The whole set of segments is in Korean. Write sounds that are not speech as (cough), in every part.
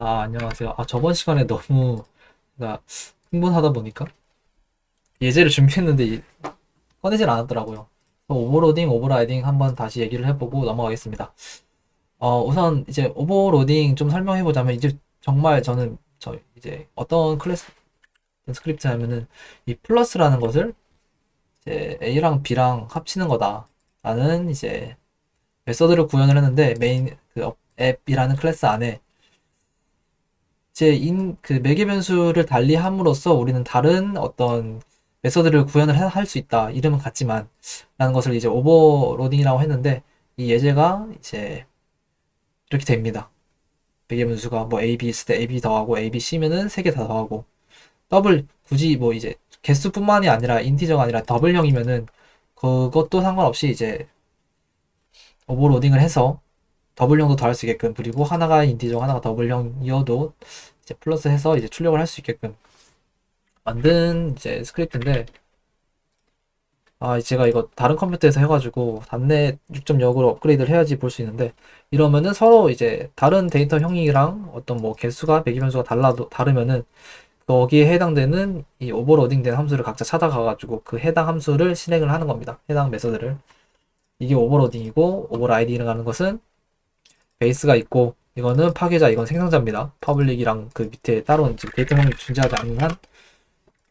아, 안녕하세요. 아, 저번 시간에 너무 나 흥분하다 보니까 예제를 준비했는데 이- 꺼내질 않았더라고요. 오버로딩, 오버라이딩 한번 다시 얘기를 해보고 넘어가겠습니다. 어, 우선 이제 오버로딩 좀 설명해 보자면 이제 정말 저는 저 이제 어떤 클래스 스크립트 하면은 이 플러스라는 것을 이제 A랑 B랑 합치는 거다라는 이제 메서드를 구현을 했는데 메인 그 업- 앱이라는 클래스 안에 이제 인, 그 매개 변수를 달리 함으로써 우리는 다른 어떤 메서드를 구현을 할 수 있다. 이름은 같지만 라는 것을 이제 오버로딩이라고 했는데 이 예제가 이제 이렇게 됩니다. 매개 변수가 뭐 a b 있을 때 a b 더하고 a b c면은 세 개 다 더하고 더블 굳이 뭐 이제 개수뿐만이 아니라 인티저가 아니라 더블형이면은 그것도 상관없이 이제 오버로딩을 해서 더블형도 더할 수 있게끔 그리고 하나가 인티저 하나가 더블형이어도 이제 플러스 해서 이제 출력을 할 수 있게끔 만든 이제 스크립트인데 아 제가 이거 다른 컴퓨터에서 해가지고 단넷 6.0으로 업그레이드를 해야지 볼 수 있는데 이러면은 서로 이제 다른 데이터 형이랑 어떤 뭐 개수가 배기 변수가 달라도 다르면은 거기에 해당되는 이 오버로딩된 함수를 각자 찾아가가지고 그 해당 함수를 실행을 하는 겁니다. 해당 메서드를 이게 오버로딩이고 오버라이딩이라는 것은 베이스가 있고 이거는 파괴자 이건 생성자입니다. 퍼블릭이랑 그 밑에 따로 지금 데이터 형이 존재하지 않는 한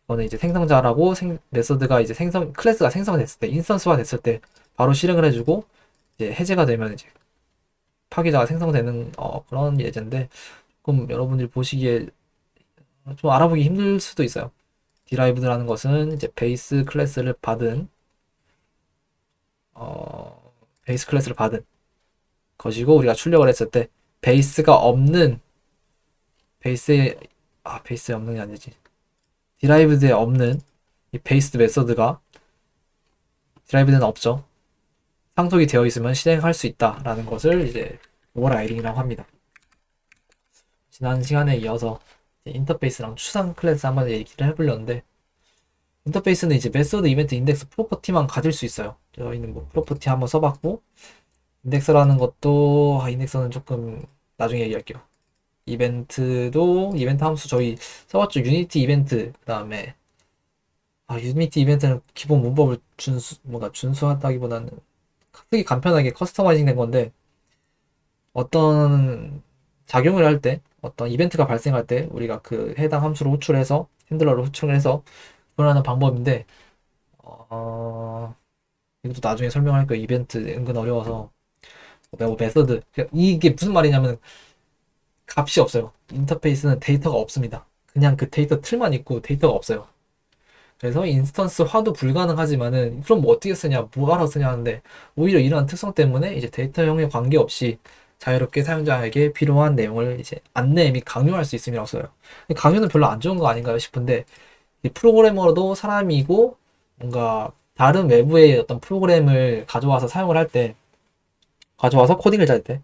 이거는 이제 생성자라고 생, 메서드가 이제 생성 클래스가 생성됐을 때 인스턴스화 됐을 때 바로 실행을 해주고 이제 해제가 되면 이제 파괴자가 생성되는 어, 그런 예제인데 조금 여러분들이 보시기에 좀 알아보기 힘들 수도 있어요. 디라이브드라는 것은 이제 베이스 클래스를 받은 어, 베이스 클래스를 받은 것이고 우리가 출력을 했을 때 베이스가 없는 베이스에 아 베이스에 없는 게 아니지. 디라이브드에 없는 이 베이스 메서드가 디라이브드는 없죠. 상속이 되어 있으면 실행할 수 있다라는 것을 이제 오버라이딩이라고 합니다. 지난 시간에 이어서 인터페이스랑 추상 클래스 한번 얘기를 해보려는데 인터페이스는 이제 메서드 이벤트 인덱스 프로퍼티만 가질 수 있어요. 저희는 뭐 프로퍼티 한번 써봤고 인덱스라는 것도 아, 인덱스는 조금 나중에 얘기할게요. 이벤트도 이벤트 함수 저희 써봤죠. 유니티 이벤트 그다음에 아 유니티 이벤트는 기본 문법을 준수 뭔가 준수하다기보다는 크게 간편하게 커스터마이징 된 건데 어떤 작용을 할 때 어떤 이벤트가 발생할 때 우리가 그 해당 함수를 호출해서 핸들러를 호출해서 구현하는 방법인데 어 이것도 나중에 설명할 거예요. 이벤트 은근 어려워서 뭐 메서드 이게 무슨 말이냐면 값이 없어요. 인터페이스는 데이터가 없습니다. 그냥 그 데이터 틀만 있고 데이터가 없어요. 그래서 인스턴스 화도 불가능하지만은 그럼 뭐 어떻게 쓰냐, 뭐하러 쓰냐 하는데 오히려 이러한 특성 때문에 이제 데이터형에 관계없이 자유롭게 사용자에게 필요한 내용을 이제 안내 및 강요할 수 있음이라고 써요. 강요는 별로 안 좋은 거 아닌가 싶은데 이 프로그래머도 사람이고 뭔가 다른 외부의 어떤 프로그램을 가져와서 사용을 할때 가져와서 코딩을 짤 때,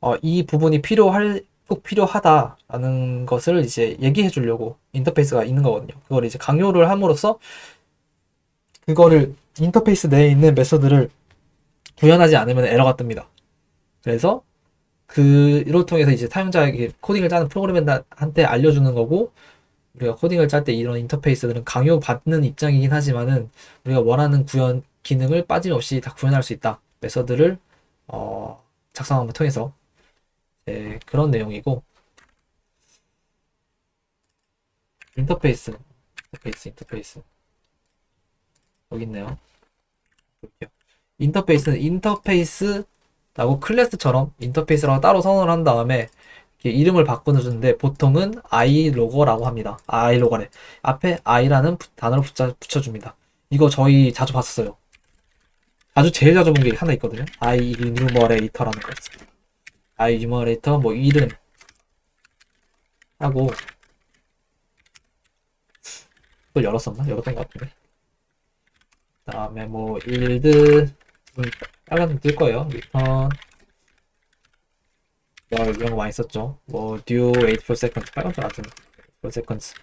어, 이 부분이 필요할, 꼭 필요하다라는 것을 이제 얘기해 주려고 인터페이스가 있는 거거든요. 그걸 이제 강요를 함으로써 그거를 인터페이스 내에 있는 메서드를 구현하지 않으면 에러가 뜹니다. 그래서 그를 통해서 이제 사용자에게 코딩을 짜는 프로그래머한테 알려주는 거고, 우리가 코딩을 짤 때 이런 인터페이스들은 강요받는 입장이긴 하지만은 우리가 원하는 구현 기능을 빠짐없이 다 구현할 수 있다. 메서드를 어, 작성함을 통해서. 네, 그런 내용이고. 인터페이스 인터페이스 인터페이스. 여기 있네요. 볼게요. 인터페이스는 인터페이스라고 클래스처럼 인터페이스라고 따로 선언을 한 다음에 이름을 바꿔주는데 보통은 i로거라고 합니다. i로거래. 앞에 i라는 부- 단어를 붙여, 붙여줍니다. 이거 저희 자주 봤었어요 아주 제일 자주 본 게 하나 있거든요. i enumerator라는 거 있어요. i enumerator 뭐 이름 하고 그걸 열었었나? 열었던 것 같은데. 그다음에 뭐 일드 빨간 뜰 거예요. return 뭐 이런 거 많이 썼죠. 뭐 due wait for seconds 빨간 줄 알았잖아. for seconds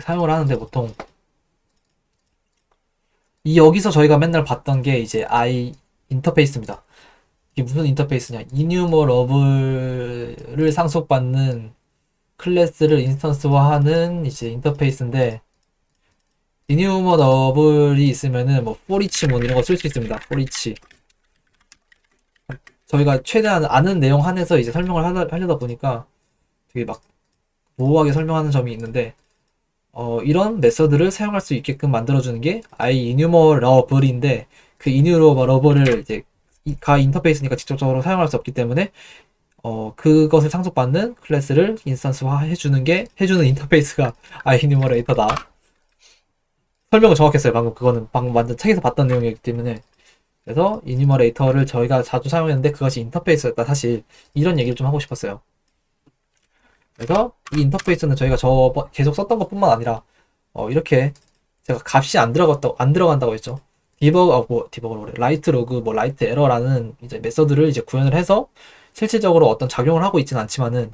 사용을 하는데 보통 이 여기서 저희가 맨날 봤던 게 이제 i 인터페이스입니다. 이게 무슨 인터페이스냐? 이뉴머 러블을 상속받는 클래스를 인스턴스화하는 이제 인터페이스인데 이뉴머 러블이 있으면은 뭐 포리치 뭐 이런 거 쓸 수 있습니다. 포리치 저희가 최대한 아는 내용 한해서 이제 설명을 하려, 하려다 보니까 되게 막 모호하게 설명하는 점이 있는데 어, 이런 메서드를 사용할 수 있게끔 만들어주는 게 i enumerable인데 그 enumerable을 이제 이- 가 인터페이스니까 직접적으로 사용할 수 없기 때문에 어, 그것을 상속받는 클래스를 인스턴스화 해주는 게 해주는 인터페이스가 i enumerator다. 설명은 정확했어요. 방금 그거는 방금 완전 책에서 봤던 내용이기 때문에 그래서 이니머레이터를 저희가 자주 사용했는데 그것이 인터페이스였다. 사실 이런 얘기를 좀 하고 싶었어요. 그래서 이 인터페이스는 저희가 저 계속 썼던 것뿐만 아니라 어, 이렇게 제가 값이 안 들어갔다 안 들어간다고 했죠. 디버그 어, 뭐 디버그로. 라이트 로그 뭐 라이트 에러라는 이제 메서드를 이제 구현을 해서 실질적으로 어떤 작용을 하고 있지는 않지만은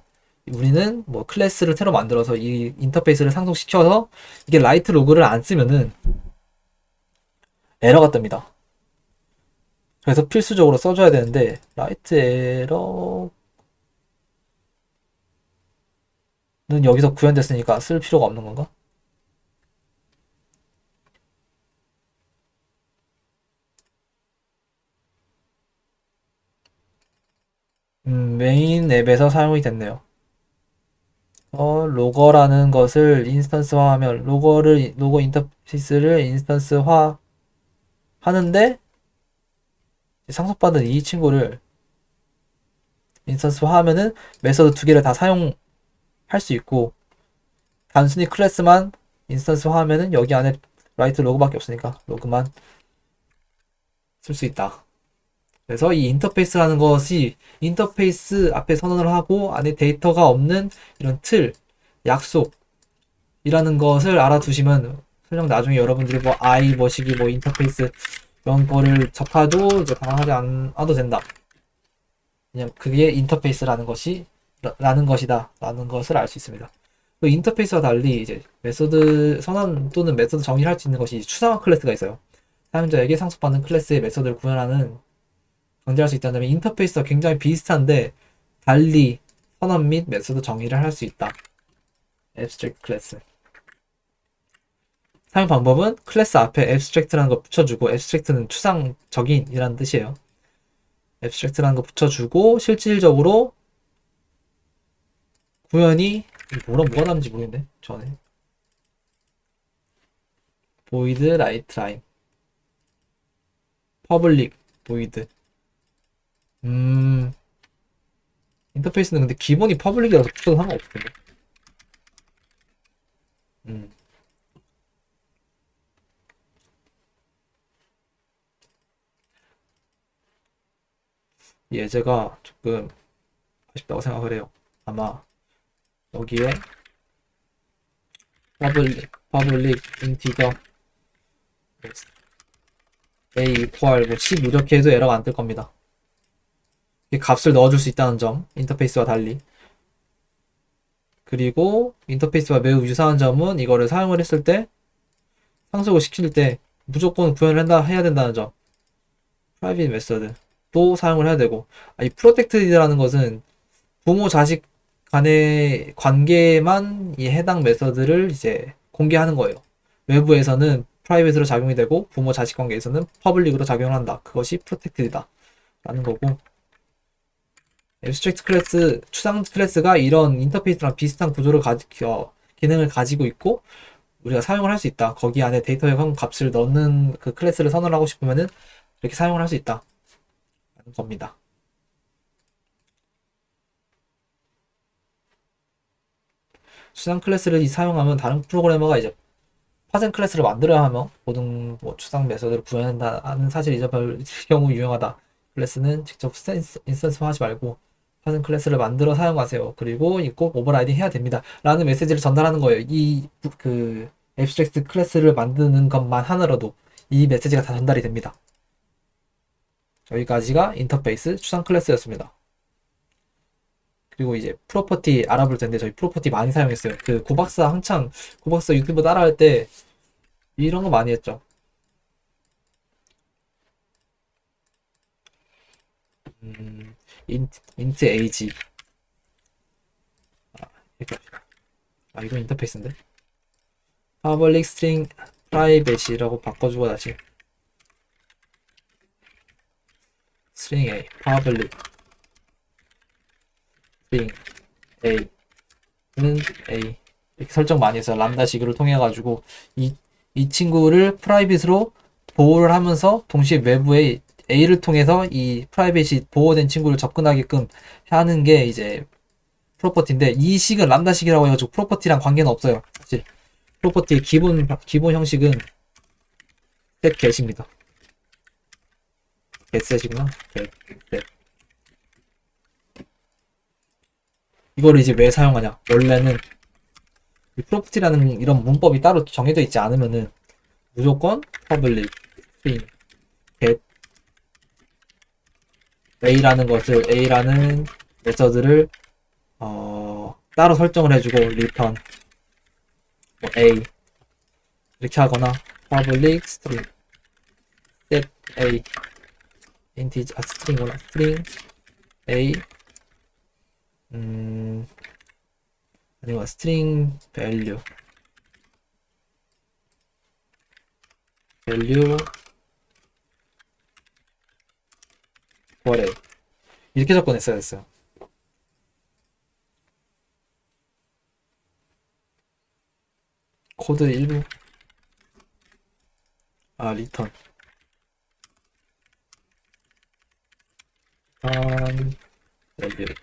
우리는 뭐 클래스를 새로 만들어서 이 인터페이스를 상속시켜서 이게 라이트 로그를 안 쓰면은 에러가 뜹니다. 그래서 필수적으로 써줘야 되는데 라이트 에러 는 여기서 구현됐으니까 쓸 필요가 없는 건가? 음, 메인 앱에서 사용이 됐네요. 어, 로거라는 것을 인스턴스화하면 로거를 로거 인터페이스를 인스턴스화 하는데 상속받은 이 친구를 인스턴스화 하면은 메서드 두 개를 다 사용 할 수 있고 단순히 클래스만 인스턴스화 하면은 여기 안에 라이트 로그밖에 없으니까 로그만 쓸 수 있다. 그래서 이 인터페이스라는 것이 인터페이스 앞에 선언을 하고 안에 데이터가 없는 이런 틀, 약속이라는 것을 알아두시면 설령 나중에 여러분들이 뭐 i 뭐시기 뭐 인터페이스 이런 거를 접하도 이제 당황하지 않아도 된다. 그냥 그게 인터페이스라는 것이 라는 것이다 라는 것을 알 수 있습니다. 그 인터페이스와 달리 이제 메소드 선언 또는 메소드 정의를 할 수 있는 것이 추상화 클래스가 있어요. 사용자에게 상속받는 클래스의 메소드를 구현하는 강제할 수 있다는 점에 인터페이스와 굉장히 비슷한데 달리 선언 및 메소드 정의를 할 수 있다. abstract 클래스. 사용 방법은 클래스 앞에 abstract라는 거 붙여주고 abstract는 추상적인이라는 뜻이에요. abstract라는 거 붙여주고 실질적으로 구현이 뭐라 뭐가 나는지 모르겠네. 전에 void right line public void 음 인터페이스는 근데 기본이 퍼블릭이라서 붙여도 상관없을 텐데. 음. 예제가 조금 아쉽다고 생각을 해요. 아마 여기에 public, public integer a equal 뭐10 이렇게 해도 에러가 안 뜰 겁니다. 이 값을 넣어줄 수 있다는 점, 인터페이스와 달리. 그리고 인터페이스와 매우 유사한 점은 이거를 사용을 했을 때 상속을 시킬 때 무조건 구현을 한다, 해야 된다는 점. 프라이빗 메서드도 사용을 해야 되고 아, 이 프로텍트라는 것은 부모 자식 간의 관계만 이 해당 메서드를 이제 공개하는 거예요. 외부에서는 프라이빗으로 작용이 되고 부모 자식 관계에서는 퍼블릭으로 작용한다. 그것이 프로텍트이다. 라는 거고 앱스트랙트 클래스, 추상 클래스가 이런 인터페이스랑 비슷한 구조를 가지, 어, 기능을 가지고 있고, 우리가 사용을 할 수 있다. 거기 안에 데이터에 한 값을 넣는 그 클래스를 선언하고 싶으면은 이렇게 사용을 할 수 있다. 라는 겁니다. 추상 클래스를 사용하면 다른 프로그래머가 이제 파생 클래스를 만들어야 하며 모든 뭐 추상 메서드를 구현한다는 사실 잊어버릴 (laughs) 경우 유용하다. 클래스는 직접 인스턴스 하지 말고 파생 클래스를 만들어 사용하세요. 그리고 꼭 오버라이딩 해야 됩니다. 라는 메시지를 전달하는 거예요. 이 그 앱스트랙트 클래스를 만드는 것만 하나로도 이 메시지가 다 전달이 됩니다. 여기까지가 인터페이스 추상 클래스였습니다. 그리고 이제 프로퍼티 알아볼 텐데 저희 프로퍼티 많이 사용했어요. 그 고박사 한창 고박사 유튜브 따라할 때 이런 거 많이 했죠. 음, int age. 아, 아, 이건 인터페이스인데? public string privacy라고 바꿔주고 다시. string a, public string a는 a. 이렇게 설정 많이 해서 람다식을 통해 가지고 이, 이 친구를 프라이빗으로 보호를 하면서 동시에 외부에 A를 통해서 이 프라이빗이 보호된 친구를 접근하게끔 하는 게 이제 프로퍼티인데 이 식은 람다 식이라고 해가지고 프로퍼티랑 관계는 없어요. 사실 프로퍼티의 기본 기본 형식은 set get입니다. getset이구나. get, get. 이거를 이제 왜 사용하냐? 원래는 이 프로퍼티라는 이런 문법이 따로 정해져 있지 않으면은 무조건 public string get a라는 것을 a라는 메서드를 어, 따로 설정을 해주고 return 뭐 a 이렇게 하거나 public string set a integer 아 string이구나 string a 음 아니면 string value value 거래 이렇게 접근했어야 됐어요. 코드 일부. 아 리턴. 한 value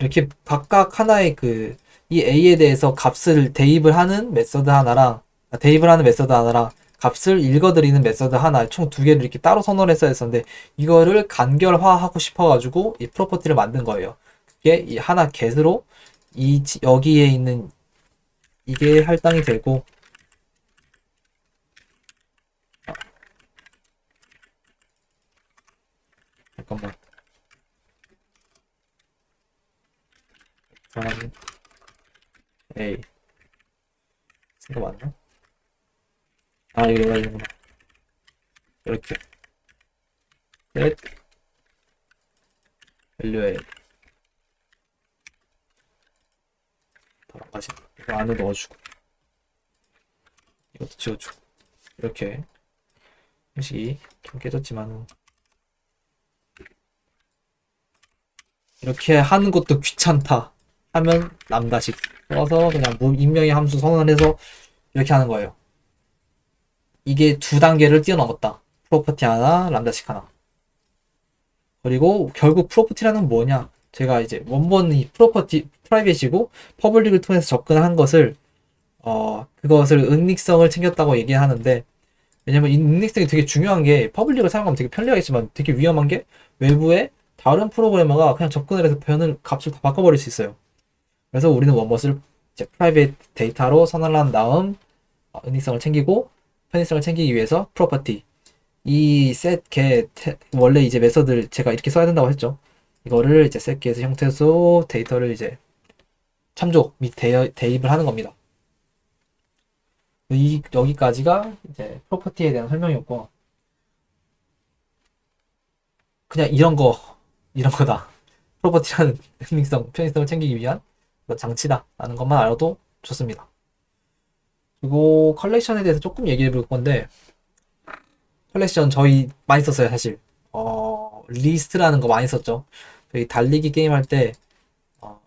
이렇게 각각 하나의 그 이 A에 대해서 값을 대입을 하는 메서드 하나랑 아, 대입을 하는 메서드 하나랑 값을 읽어드리는 메서드 하나 총 두 개를 이렇게 따로 선언을 했어야 했었는데 이거를 간결화하고 싶어가지고 이 프로퍼티를 만든 거예요. 그게 이 하나 get으로 이 지- 여기에 있는 이게 할당이 되고 아. 잠깐만 한 A 이거 맞나? 아 이거 이거구나. 이렇게. 셋 밸류에. 다시 이거 안에 넣어주고. 이것도 지워주고. 이렇게. 형식이 좀 깨졌지만. 이렇게 하는 것도 귀찮다 하면 람다식 써서 그냥 무 임명의 함수 선언해서 이렇게 하는 거예요. 이게 두 단계를 뛰어넘었다. 프로퍼티 하나, 람다식 하나. 그리고 결국 프로퍼티라는 건 뭐냐? 제가 이제 원본이 프로퍼티 프라이빗이고 퍼블릭을 통해서 접근한 것을 어 그것을 은닉성을 챙겼다고 얘기하는데 왜냐면 이 은닉성이 되게 중요한 게 퍼블릭을 사용하면 되게 편리하겠지만 되게 위험한 게 외부에 다른 프로그래머가 그냥 접근을 해서 변을 값을 다 바꿔버릴 수 있어요. 그래서 우리는 원벗을 이제 프라이빗 데이터로 선언을 한 다음 어, 은닉성을 챙기고 편의성을 챙기기 위해서 프로퍼티 이 get 원래 이제 메서드를 제가 이렇게 써야 된다고 했죠. 이거를 이제 get 형태로 데이터를 이제 참조 및 대, 대입을 하는 겁니다. 이 여기까지가 이제 프로퍼티에 대한 설명이었고 그냥 이런 거 이런 거다. (laughs) 프로퍼티라는 (laughs) 은닉성 편의성을 챙기기 위한 장치다라는 것만 알아도 좋습니다. 그리고 컬렉션에 대해서 조금 얘기해 볼 건데 컬렉션 저희 많이 썼어요 사실. 어 리스트라는 거 많이 썼죠. 저희 달리기 게임 할때 어,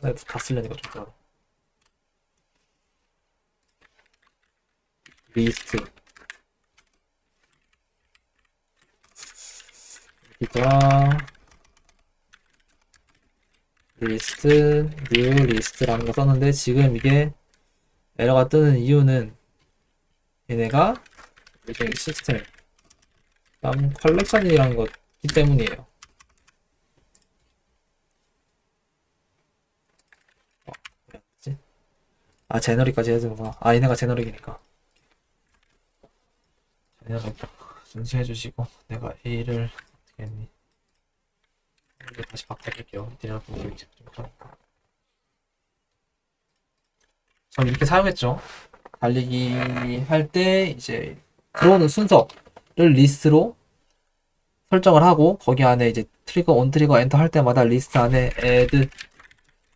하나도 다 쓰려니까 좀 그러네. 리스트 기가 리스트, 뉴 리스트라는 거 썼는데 지금 이게 에러가 뜨는 이유는 얘네가 일종의 시스템 다음 컬렉션이라는 거기 때문이에요. 어? 아 제너릭까지 해야 되는구나. 아 얘네가 제너릭이니까. 제너릭 준수해 주시고 내가 A를 했니? 이거 다시 이제 좀 그러니까. 전 이렇게 사용했죠. 달리기 할 때 이제 들어오는 순서를 리스트로 설정을 하고 거기 안에 이제 트리거 온 트리거 엔터 할 때마다 리스트 안에 add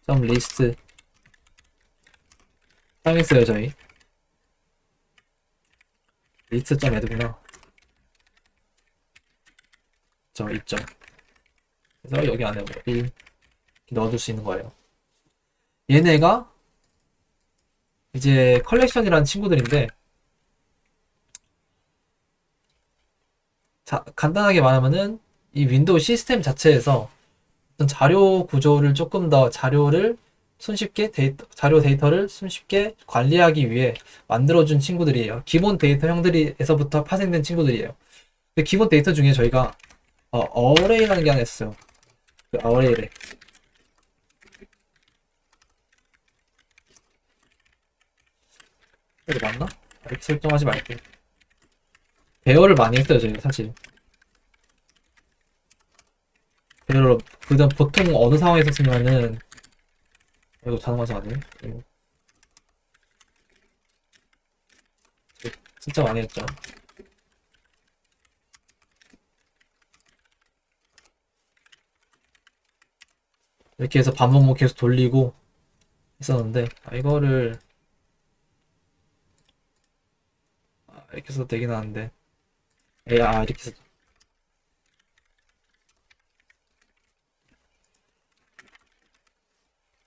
점 리스트 사용했어요 저희 리스트 점 add구나 저 있죠 그래서 여기 안에 뭐1 넣어줄 수 있는 거예요 얘네가 이제 컬렉션이라는 친구들인데 자, 간단하게 말하면은 이 윈도우 시스템 자체에서 어떤 자료 구조를 조금 더 자료를 손쉽게 데이터, 자료 데이터를 손쉽게 관리하기 위해 만들어준 친구들이에요. 기본 데이터 형들이에서부터 파생된 친구들이에요. 근데 기본 데이터 중에 저희가 어, 어레이라는 게 있어요. 그 어레이래. 이거 맞나? 이렇게 설정하지 말게. 배열을 많이 했어요, 저희가 사실. 배열을, 그다음 보통 어느 상황에서 쓰면은, 이거 자동화서 아니에요? 이거. 진짜 많이 했죠. 이렇게 해서 반복목 계속 돌리고 했었는데, 아, 이거를, 아, 이렇게 써도 되긴 하는데, 에, 아, 이렇게 써.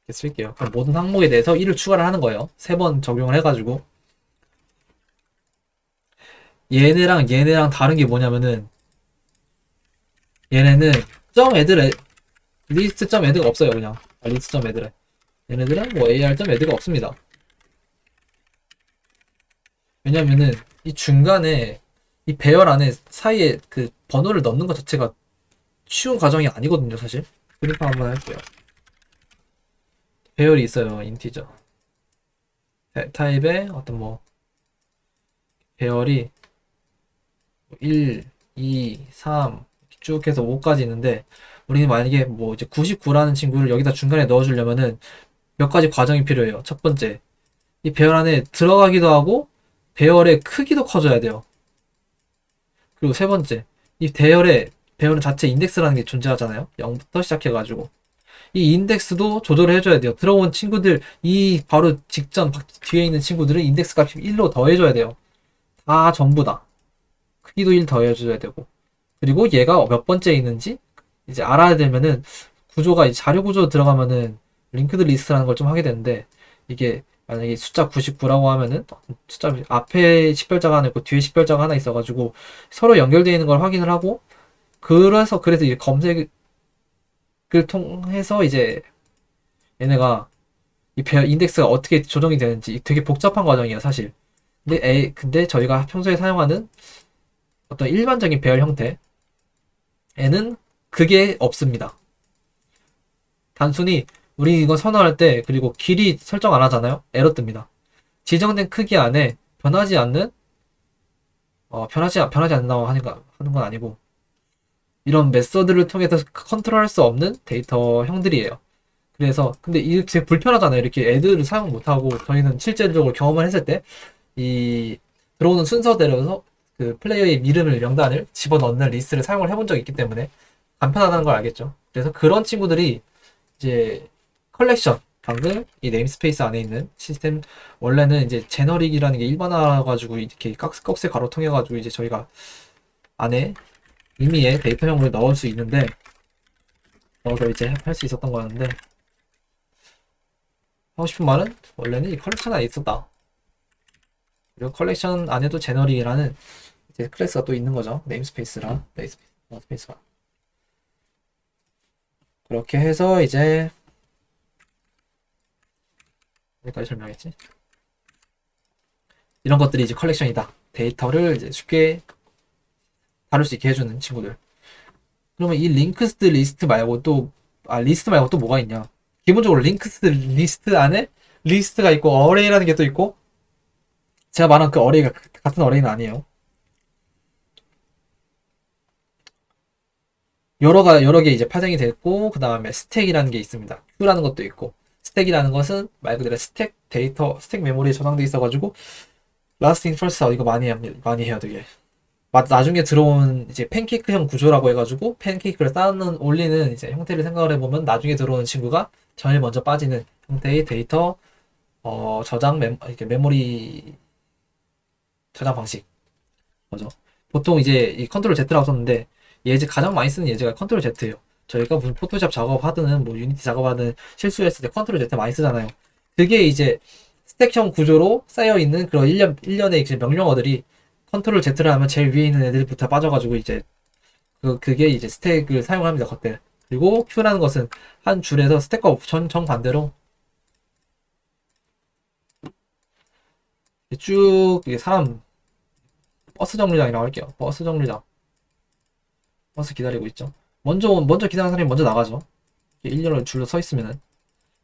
이렇게 쓸게요. 그럼 모든 항목에 대해서 1을 추가를 하는 거예요. 세 번 적용을 해가지고. 얘네랑 얘네랑 다른 게 뭐냐면은, 얘네는 점 애들에, 리스트 점 애드가 없어요, 그냥. 아, 리스트 점 애드래. 얘네들은 뭐 AR 점 애드가 없습니다. 왜냐면은, 이 중간에, 이 배열 안에 사이에 그 번호를 넣는 것 자체가 쉬운 과정이 아니거든요, 사실. 그림판 한번 할게요. 배열이 있어요, 인티저. 타- 타입의 어떤 뭐, 배열이 1, 2, 3, 쭉 해서 5까지 있는데, 우리는 만약에 뭐 이제 99라는 친구를 여기다 중간에 넣어주려면은 몇 가지 과정이 필요해요. 첫 번째, 이 배열 안에 들어가기도 하고, 배열의 크기도 커져야 돼요. 그리고 세 번째, 이 배열의, 배열 자체 인덱스라는 게 존재하잖아요. 0부터 시작해가지고. 이 인덱스도 조절을 해줘야 돼요. 들어온 친구들, 이 바로 직전 바- 뒤에 있는 친구들은 인덱스 값이 1로 더해줘야 돼요. 다 전부 다. 크기도 1 더해줘야 되고. 그리고 얘가 몇 번째 있는지 이제 알아야 되면은 구조가 자료 구조 들어가면은 링크드 리스트라는 걸 좀 하게 되는데 이게 만약에 숫자 99라고 하면은 숫자 앞에 식별자가 하나 있고 뒤에 식별자가 하나 있어가지고 서로 연결되어 있는 걸 확인을 하고 그래서 그래서 이제 검색을 통해서 이제 얘네가 이배 인덱스가 어떻게 조정이 되는지 되게 복잡한 과정이에요 사실. 근데 에, 근데 저희가 평소에 사용하는 어떤 일반적인 배열 형태에는 그게 없습니다. 단순히 우리 이거 선언할 때 그리고 길이 설정 안 하잖아요. 에러 뜹니다. 지정된 크기 안에 변하지 않는 어, 변하지 않- 변하지 않는다고 거 하는 건 아니고 이런 메서드를 통해서 컨트롤할 수 없는 데이터 형들이에요. 그래서 근데 이게 불편하잖아요. 이렇게 애들을 사용 못 하고 저희는 실제적으로 경험을 했을 때 이 들어오는 순서대로서 그 플레이어의 이름을 명단을 집어넣는 리스트를 사용을 해본 적이 있기 때문에 간편하다는 걸 알겠죠. 그래서 그런 친구들이 이제 컬렉션 방금 이 네임스페이스 안에 있는 시스템 원래는 이제 제너릭이라는 게 일반화 가지고 이렇게 깍- 꺽쇠 가로 통해 가지고 이제 저희가 안에 의미의 데이터형을 넣을 수 있는데 넣어서 이제 할 수 있었던 거였는데 하고 싶은 말은 원래는 이 컬렉션 안에 있었다. 그리고 컬렉션 안에도 제너릭이라는 이제 클래스가 또 있는 거죠. 네임스페이스랑 네임스페이스가 그렇게 해서 이제 여기까지 설명했지. 이런 것들이 이제 컬렉션이다. 데이터를 이제 쉽게 다룰 수 있게 해주는 친구들. 그러면 이 링크스 리스트 말고 또, 아, 리스트 말고 또 뭐가 있냐? 기본적으로 링크스 리스트 안에 리스트가 있고, 어레이라는 게 또 있고, 제가 말한 그 어레이가 같은 어레이는 아니에요. 여러가, 여러 개 이제 파생이 됐고, 그 다음에 스택이라는 게 있습니다. Q라는 것도 있고, 스택이라는 것은 말 그대로 스택 데이터, 스택 메모리에 저장돼 있어가지고 라스트 인 퍼스트 이거 많이 합니다. 많이 해요, 되게. 마- 나중에 들어온 이제 팬케이크형 구조라고 해가지고 팬케이크를 쌓는 올리는 이제 형태를 생각을 해보면 나중에 들어오는 친구가 제일 먼저 빠지는 형태의 데이터 어, 저장 메, 이렇게 메모리 저장 방식 뭐죠? 보통 이제 이 컨트롤 Z라고 썼는데 예제 가장 많이 쓰는 예제가 컨트롤 Z예요. 저희가 무슨 포토샵 작업하든 뭐 유니티 작업하든 실수했을 때 컨트롤 Z 많이 쓰잖아요. 그게 이제 스택형 구조로 쌓여 있는 그런 일련 일련의 이제 명령어들이 컨트롤 Z를 하면 제일 위에 있는 애들부터 빠져가지고 이제 그 그게 이제 스택을 사용합니다. 그때 그리고 Q라는 것은 한 줄에서 스택과 전 정반대로 쭉 사람 버스 정류장이라고 할게요. 버스 정류장. 버스 기다리고 있죠. 먼저 먼저 기다리는 사람이 먼저 나가죠. 일렬로 줄로 서 있으면은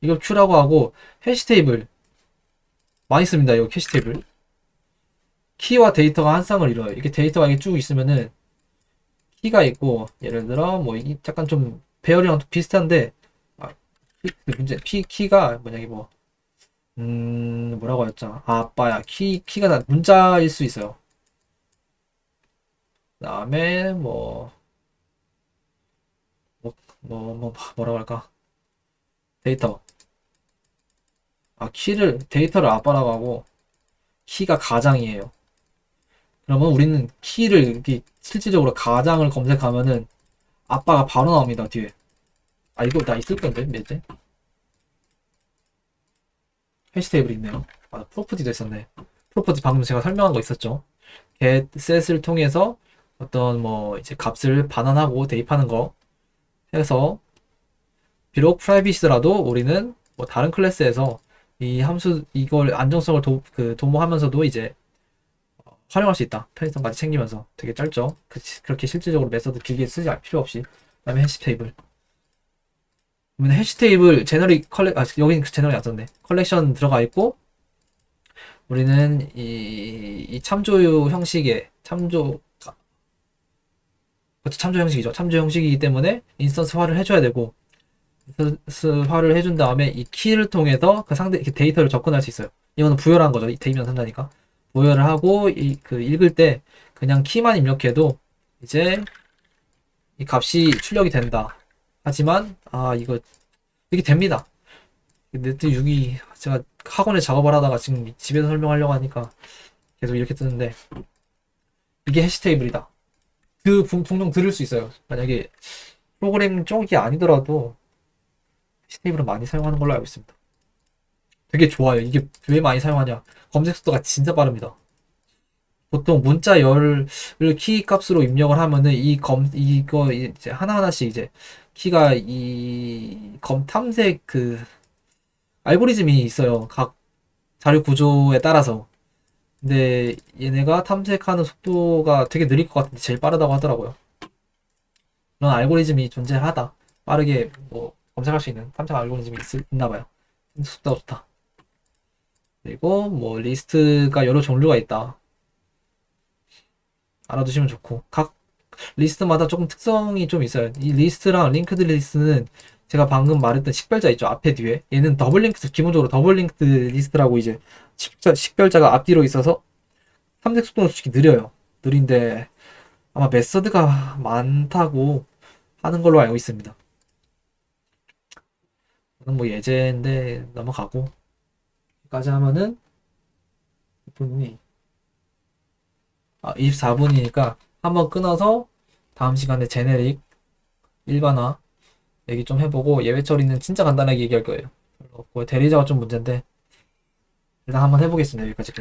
이걸 Q라고 하고 해시 테이블 많이 씁니다. 이거 캐시 테이블. 키와 데이터가 한 쌍을 이뤄요. 이렇게 데이터가 이렇게 쭉 있으면은 키가 있고 예를 들어 뭐 이게 약간 좀 배열이랑 비슷한데 아, 문제 키 키가 뭐냐 이게 뭐 음, 뭐라고 했죠? 아, 아빠야. 키, 키가 다 문자일 수 있어요. 그 다음에, 뭐, 뭐, 뭐, 뭐, 뭐라고 할까? 데이터. 아, 키를, 데이터를 아빠라고 하고, 키가 가장이에요. 그러면 우리는 키를, 이렇게 실질적으로 가장을 검색하면은, 아빠가 바로 나옵니다, 뒤에. 아, 이거 나 있을 건데, 몇째? 해시 테이블 있네요. 아, 프로퍼티도 있었네. 프로퍼티 방금 제가 설명한 거 있었죠. get set을 통해서 어떤 뭐 이제 값을 반환하고 대입하는 거 해서 비록 프라이빗이더라도 우리는 뭐 다른 클래스에서 이 함수 이걸 안정성을 도, 그 도모하면서도 이제 어, 활용할 수 있다. 편의성까지 챙기면서 되게 짧죠. 그, 그렇게 실질적으로 메서드 길게 쓰지 않을 필요 없이. 그다음에 해시 테이블. 그러면 해시 테이블 제너리 컬렉 아 여기는 제너리 안 썼네. 컬렉션 들어가 있고 우리는 이, 이 참조 형식의 참조 그렇죠 참조 형식이죠. 참조 형식이기 때문에 인스턴스화를 해줘야 되고 인스턴스화를 해준 다음에 이 키를 통해서 그 상대 데이터를 접근할 수 있어요. 이거는 부여라는 거죠. 이 대입면 산다니까 부여를 하고 이 그 읽을 때 그냥 키만 입력해도 이제 이 값이 출력이 된다. 하지만 아 이거 이게 됩니다. 네트 6이 제가 학원에 작업을 하다가 지금 집에서 설명하려고 하니까 계속 이렇게 뜨는데 이게 해시 테이블이다. 그 분- 분명 들을 수 있어요. 만약에 프로그램 쪽이 아니더라도 테이블은 많이 사용하는 걸로 알고 있습니다. 되게 좋아요. 이게 왜 많이 사용하냐? 검색 속도가 진짜 빠릅니다. 보통 문자 열을 키 값으로 입력을 하면은 이 검 이거 이제 하나하나씩 이제 키가 이 검 탐색 그 알고리즘이 있어요. 각 자료 구조에 따라서. 근데 얘네가 탐색하는 속도가 되게 느릴 것 같은데 제일 빠르다고 하더라고요. 그런 알고리즘이 존재하다. 빠르게 뭐 검색할 수 있는 탐색 알고리즘이 있, 있나 봐요. 속도가 좋다. 그리고 뭐 리스트가 여러 종류가 있다. 알아두시면 좋고 각 리스트마다 조금 특성이 좀 있어요. 이 리스트랑 링크드 리스트는 제가 방금 말했던 식별자 있죠. 앞에 뒤에. 얘는 더블 링크, 기본적으로 더블 링크드 리스트라고 이제 식별, 식별자가 앞뒤로 있어서 탐색 속도는 솔직히 느려요. 느린데 아마 메서드가 많다고 하는 걸로 알고 있습니다. 뭐 예제인데 넘어가고 여기까지 하면은 몇 분이 아 24분이니까 한번 끊어서 다음 시간에 제네릭 일반화 얘기 좀 해보고 예외 처리는 진짜 간단하게 얘기할 거예요. 별로 없고 대리자가 좀 문제인데 일단 한번 해보겠습니다. 여기까지.